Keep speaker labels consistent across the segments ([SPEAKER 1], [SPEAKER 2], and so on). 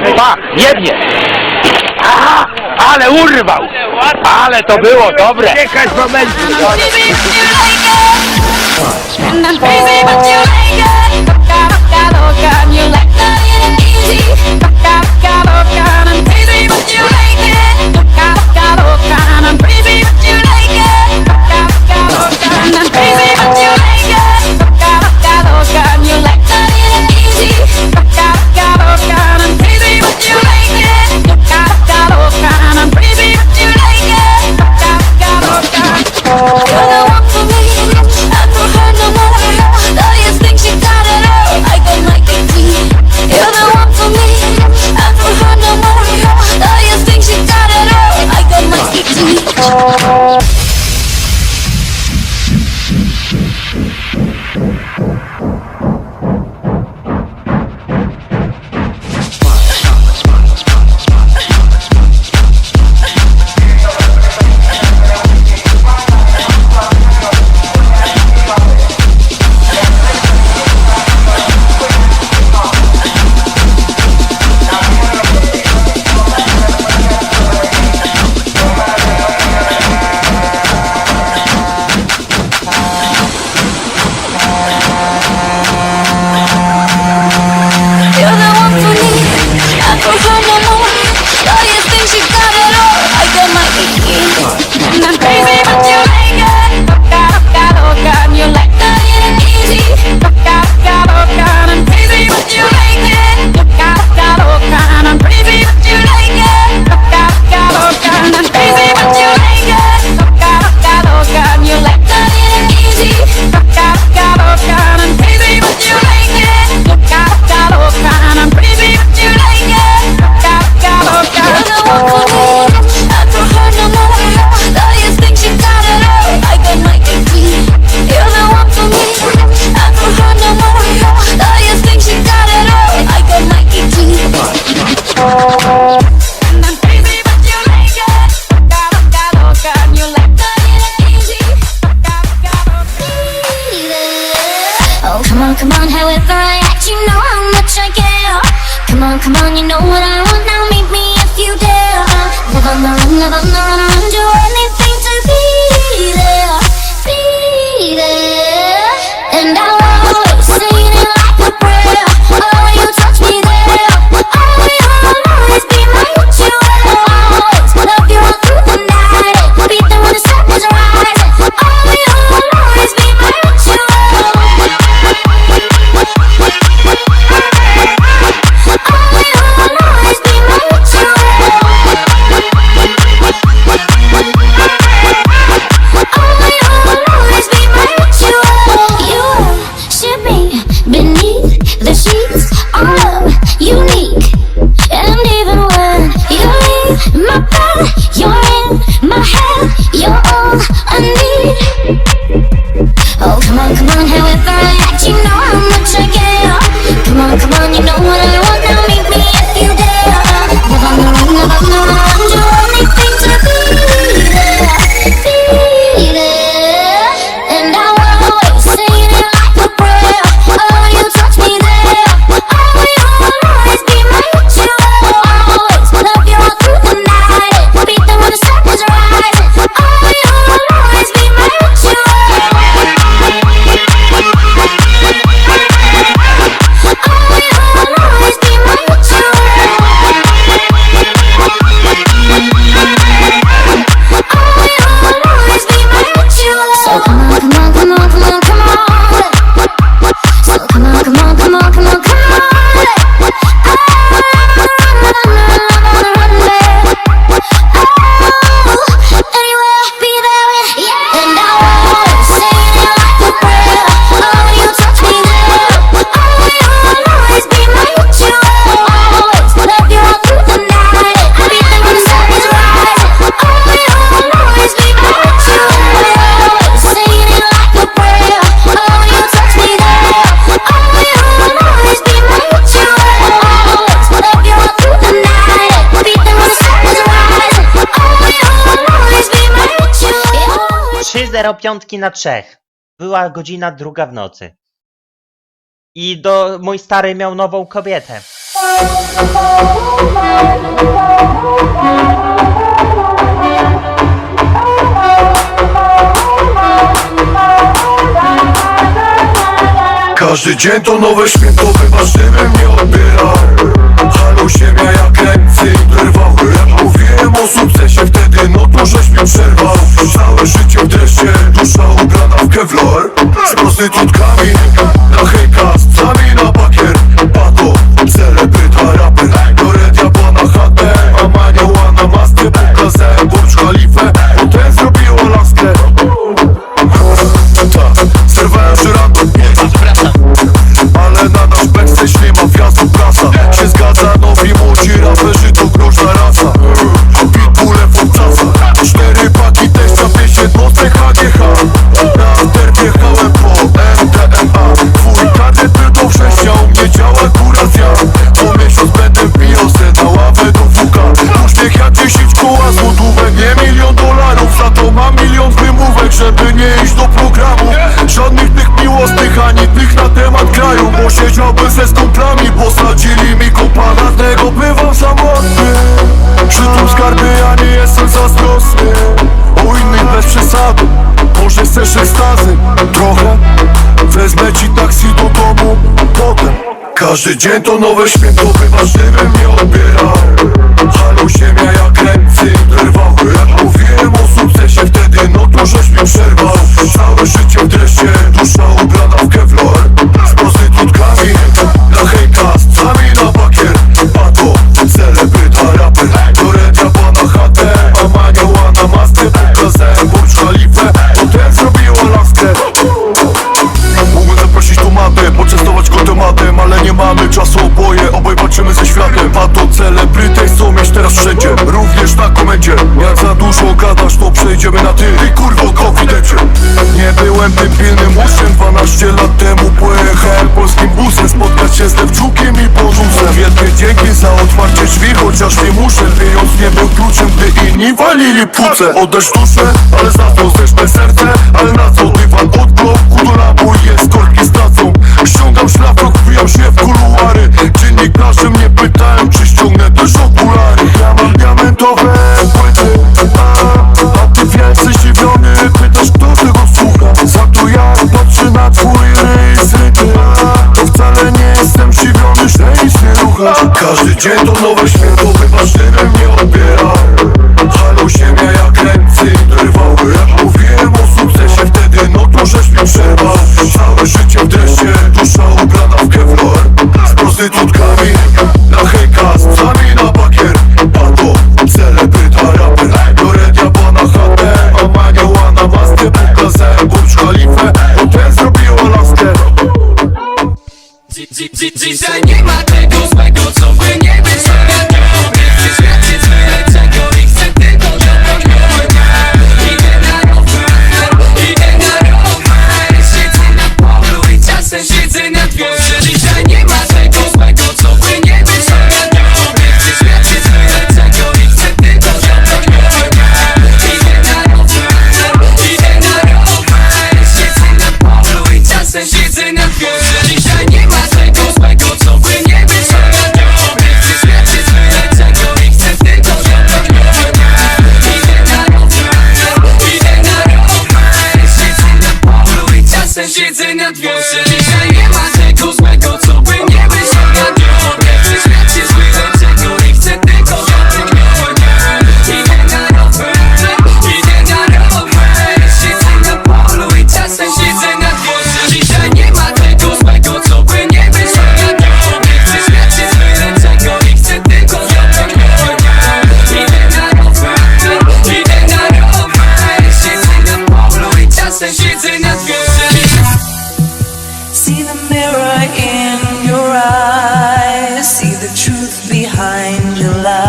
[SPEAKER 1] Pa, jednie. Aha, ale urwał. Ale to było dobre. Czekać momentu.
[SPEAKER 2] Loka, Never love. one, you
[SPEAKER 3] know what I want zero
[SPEAKER 4] piątki na trzech. Była godzina druga w nocy. I do, mój stary miał nową kobietę.
[SPEAKER 5] Każdy dzień to nowe święto, chyba żebym nie odbierał Halo ziemia jak ręce interwały Mówiłem o sukcesie wtedy, no to żeś mi przerwał. Całe życie w dreszcie, dusza ubrana w kevlar. Z prostytutkami na hejka, z na bakier każdy dzień to nowe święto, wyważyłem nie odbiera Halo ziemia jak ręce interwały Mówiłem o sukcesie wtedy, no to żeś mi przerwał. Całe życie w dreszcie, dusza ubrana w kevlar ty Ty kurwo konfidencie Nie byłem tym pilnym uczniem 12 lat temu. Pojechałem polskim busem Spotkać się z Lewczukiem i bonusem Wielkie dzięki za otwarcie drzwi Chociaż nie muszę, pieniądz nie był kluczem Gdy inni walili płuce. Oddać duszę, ale za to zeszłe serce Ale na co dywan od bloku Każdy dzień to nowe święto Wyważyłem nie odbiera. Halo ziemia jak ręce interwały Mówiłem o sukcesie. Wtedy, no to żeś mi przerwał Całe życie w dreszcie, dusza ubrana w kevlar. Z prostytutkami na hejka, z psami na bakier. Pato, celebryta, raper. Biorę diabła na chatę, a maniała na maskę. Pokazałem Burcz Khalifę, potem zrobiła laskę.
[SPEAKER 6] Dzi- dzi- dzi- Dzisiaj nie ma See the mirror in your eyes, see the truth behind your lies.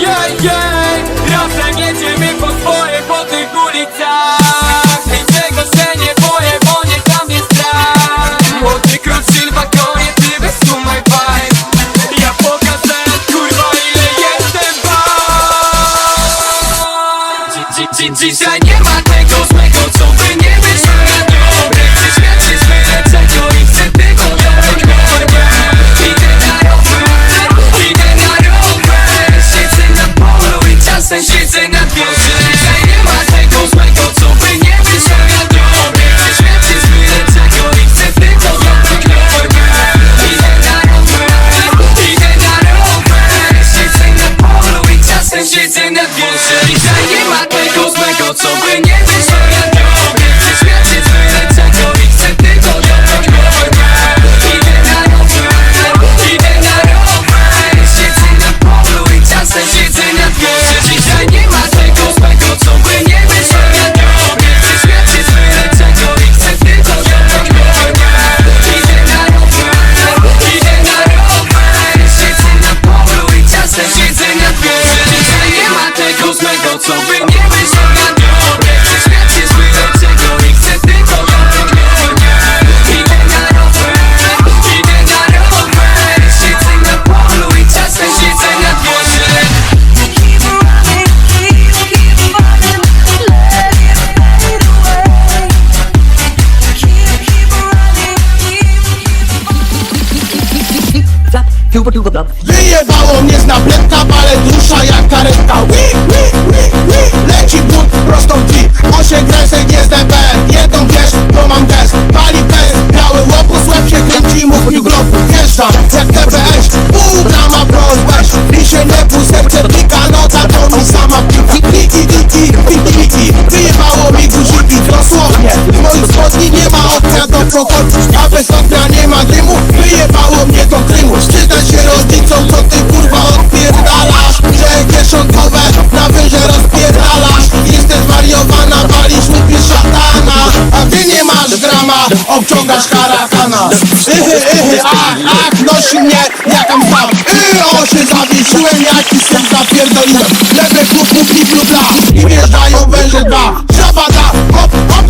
[SPEAKER 6] jej, jej Razem jedziemy po
[SPEAKER 7] kuchni grobu Wjeżdżam jak TBS, uda ma Broadway Mi się nie pół serce pika, no to mi sama. Piki Piki, piki, piki, piki. Wyjebało mi guziki, dosłownie. W moim spodni nie ma okna do prokolu A bez okna nie ma dymu. Wyjebało mnie do Krymu Szczyta się rodzi obciągasz karakana. Yhy, yhy, a a, nosi mnie, ja tam sam. Yy, o się zawiesiłem, jaki jestem zapierdoliłem. Lewy klub, klub, klub, bla I wjeżdżają węże dwa Szabada, hop, hop.